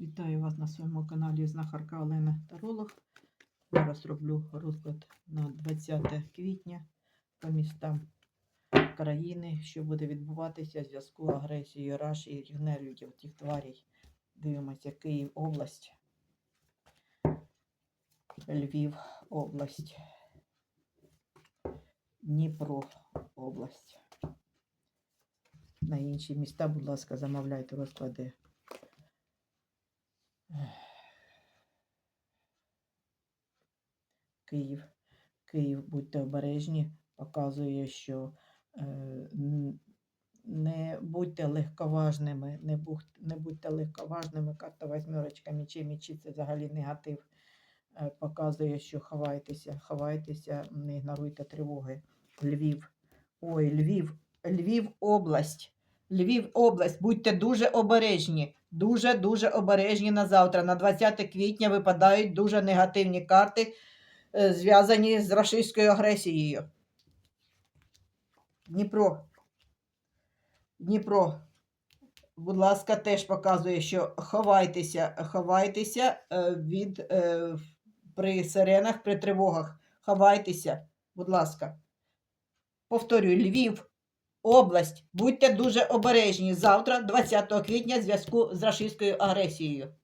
Вітаю вас на своєму каналі Знахарка Олена Таролог. Зараз роблю розклад на 20 квітня по містам країни, що буде відбуватися в зв'язку з агресією Раші і нелюдів, тих тварій. Дивимося Київ область, Львів область, Дніпро область. На інші міста, будь ласка, замовляйте розклади. Київ. Київ, будьте обережні, показує, що е, не будьте легковажними, не, бух, не будьте легковажними. Карта восьмерочка мічі, мічі це взагалі негатив. Е, показує, що ховайтеся, ховайтеся, не ігноруйте тривоги. Львів. Ой, Львів, Львів область. Львів область, будьте дуже обережні, дуже-дуже обережні на завтра. На 20 квітня випадають дуже негативні карти, е, зв'язані з рашистською агресією. Дніпро. Дніпро. Будь ласка, теж показує, що ховайтеся, ховайтеся е, від е, при сиренах, при тривогах. Ховайтеся, будь ласка. Повторюю, Львів, область. Будьте дуже обережні. Завтра, 20 квітня, в зв'язку з рашистською агресією.